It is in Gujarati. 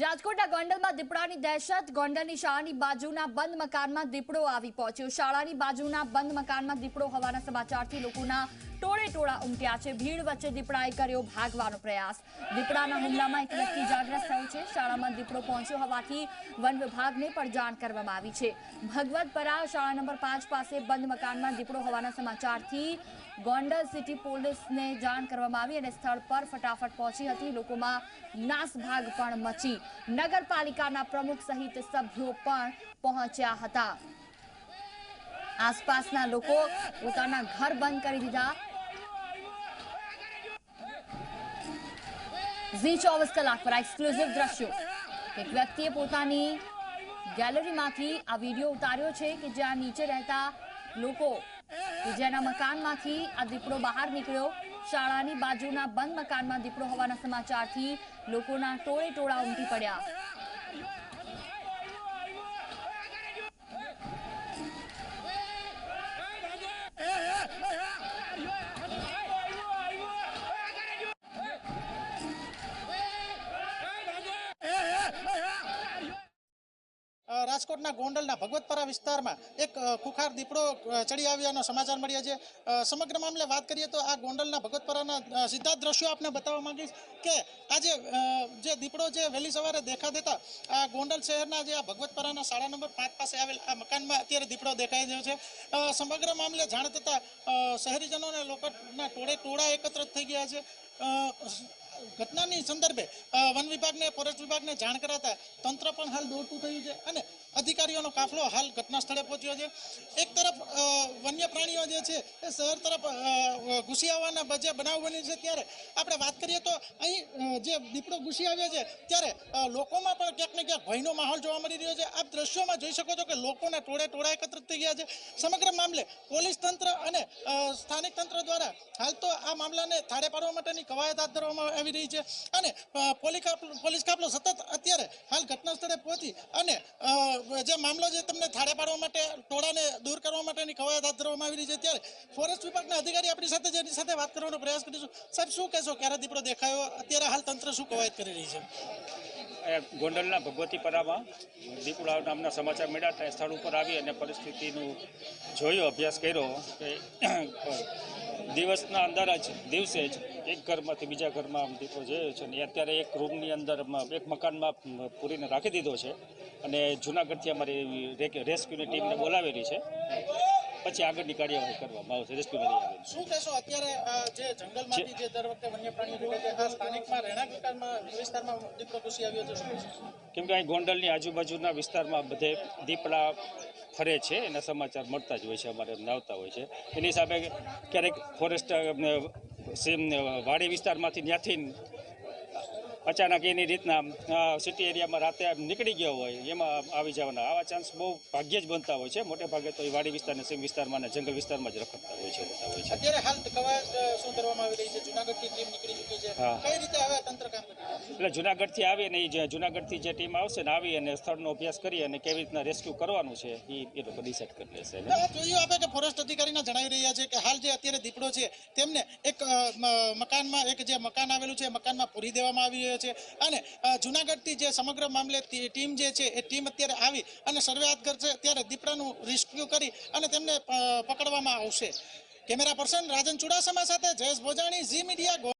રાજકોટના ગોંડલમાં દીપડાની દહેશત, ગોંડલની શાળાની બાજુના બંધ મકાનમાં દીપડો આવી પહોંચ્યો. શાળાની બાજુના બંધ મકાનમાં દીપડો હોવાના સમાચારથી લોકોના ટોળે ટોળા ઉમટ્યા છે. ભીડ વચ્ચે દીપડાએ કર્યો ભાગવાનો પ્રયાસ. દીપડાના હુમલામાં એક વ્યક્તિ જાગ્રત થયો છે. શાળામાં દીપડો પહોંચ્યો હોવાથી વન વિભાગને પણ જાણ કરવામાં આવી છે. ભગવતપરા શાળા નંબર પાંચ પાસે બંધ મકાનમાં દીપડો હોવાના સમાચારથી ગોંડલ સિટી પોલીસને જાણ કરવામાં આવી અને સ્થળ પર ફટાફટ પહોંચી હતી. લોકોમાં નાસભાગ પણ મચી. નગરપાલિકાના પ્રમુખ સહિત સભ્યો પણ પહોંચ્યા હતા. આસપાસના લોકો પોતાના ઘર બંધ કરી દીધા. ઝી ચોવીસ કલાક પર એક્સક્લુઝિવ દ્રશ્યો. એક વ્યક્તિએ પોતાની ગેલેરીમાંથી આ વીડિયો ઉતાર્યો છે કે જ્યાં નીચે રહેતા લોકો કે જેના મકાનમાંથી આ દીપડો બહાર નીકળ્યો. શાળાની બાજુના બંધ મકાનમાં દીપડો હોવાના સમાચારથી લોકોના ટોળે ટોળા ઉમટી પડ્યા. રાજકોટના ગોંડલના ભગવતપરા વિસ્તારમાં એક ખુખાર દીપડો ચડી આવ્યાનો સમાચાર મળ્યા છે. સમગ્ર મામલે વાત કરીએ તો આ ગોંડલના ભગવતપરાના સીધા દ્રશ્યો આપને બતાવવા માંગીશ કે આજે જે દીપડો જે વહેલી સવારે દેખા દેતા આ ગોંડલ શહેરના જે આ ભગવતપરાના શાળા નંબર પાંચ પાસે આવેલ આ મકાનમાં અત્યારે દીપડો દેખાઈ રહ્યો છે. સમગ્ર મામલે જાણ થતાં શહેરીજનો અને લોકોના ટોળે ટોળા એકત્રિત થઈ ગયા છે. ઘટનાની સંદર્ભે વન વિભાગને, ફોરેસ્ટ વિભાગને જાણ કરાતા તંત્ર પણ હાલ દોડતું થયું છે અને અધિકારીઓનો કાફલો હાલ ઘટના સ્થળે પહોંચ્યો છે. એક તરફ વન્ય પ્રાણીઓ જે છે, એ શહેર તરફ ઘૂસી આવવાના જે બનાવ બની છે. ત્યારે આપણે વાત કરીએ તો અહીં જે દીપડો ઘૂસી આવ્યો છે, ત્યારે લોકોમાં પણ ક્યાંક ને ક્યાંક ભયનો માહોલ જોવા મળી રહ્યો છે. આપ દ્રશ્યોમાં જોઈ શકો છો કે લોકોના ટોળે ટોળા એકત્રિત થઈ ગયા છે. સમગ્ર મામલે પોલીસ તંત્ર અને સ્થાનિક તંત્ર દ્વારા હાલ તો આ મામલાને થાળે પાડવા માટેની કવાયત હાથ ધરવામાં આવી રહી છે. અને પોલીસ કાફલો સતત અત્યારે હાલ ઘટના સ્થળે પહોંચી અને જે મામલો જે તમને થાળે પાડવા માટે, ટોળાને દૂર કરવા માટેની કવાયત હાથ ધરવામાં આવી રહી છે. ત્યારે ફોરેસ્ટ વિભાગના અધિકારી આપણી સાથે જેની સાથે વાત કરવાનો પ્રયાસ કરીશું. સાહેબ, શું કહેશો? ક્યારે દીપડો દેખાયો? અત્યારે હાલ તંત્ર શું કવાયત કરી રહી છે? ગોંડલના ભગવતીપરામાં દીપડા નામના સમાચાર મળ્યા હતા. સ્થળ ઉપર આવી અને પરિસ્થિતિનું જોયો, અભ્યાસ કર્યો કે દિવસના અંદર જ, દિવસે જ એક ઘરમાંથી બીજા ઘરમાં દીપડો જોયો છે. અને અત્યારે એક રૂમની અંદર એક મકાનમાં પૂરીને રાખી દીધો છે. અને જુનાગઢથી અમારી રેસ્ક્યુની ટીમને બોલાવેલી છે. પછી આગળની કાર્યવાહી કરવામાં આવશે રેસ્ક્યુની શું કહેશો? અત્યારે જે જંગલમાંથી જે દર વખતે વન્ય પ્રાણીઓ આ સ્થાનિકમાં રહેણાંક વિસ્તારમાં વિસ્તારમાં દીપડો ઘૂસી આવ્યો છે શું કેમ કે અહીં ગોંડલની આજુબાજુના વિસ્તારમાં બધે દીપડા ફરે છે એના સમાચાર મળતા જ હોય છે અમારે એમને આવતા હોય છે. એની હિસાબે ક્યારેક ફોરેસ્ટ સીમ, વાડી વિસ્તારમાંથી ત્યાંથી અચાનક એની રીતના સિટી એરિયામાં રાતે નીકળી ગયો હોય એમાં આવી જવાના. આવા ચાન્સ બહુ ભાગ્યે જ બનતા હોય છે. મોટે ભાગે તો એ વાડી વિસ્તારને સીમ વિસ્તારમાં અને જંગલ વિસ્તારમાં જ રખડતા હોય છે અત્યારે હાલ કવાયત શું કરવામાં આવી રહી છે? જૂનાગઢની ટીમ નીકળી ચૂકી છે. કઈ રીતે એટલે જુનાગઢથી આવી અને એ જે જુનાગઢથી જે ટીમ આવશે ને આવી અને સ્થળનો અભ્યાસ કરી અને કેવી રીતના રેસ્ક્યુ કરવાનું છે એ એ લોકો ડિસાઇડ કરી લેશે જોયું આપણે કે ફોરેસ્ટ અધિકારીના જણાવી રહ્યા છે કે હાલ જે અત્યારે દીપડો છે, તેમને એક મકાનમાં, એક જે મકાન આવેલું છે મકાનમાં પૂરી દેવામાં આવી રહ્યો છે. અને જુનાગઢથી જે સમગ્ર મામલે ટીમ જે છે, એ ટીમ અત્યારે આવી અને સર્વે હાથ કરશે ત્યારે દીપડાનું રેસ્ક્યુ કરી અને તેમને પકડવામાં આવશે. કેમેરા પર્સન રાજન ચુડાસમા સાથે જયેશ ભોજાણી, ઝી મીડિયા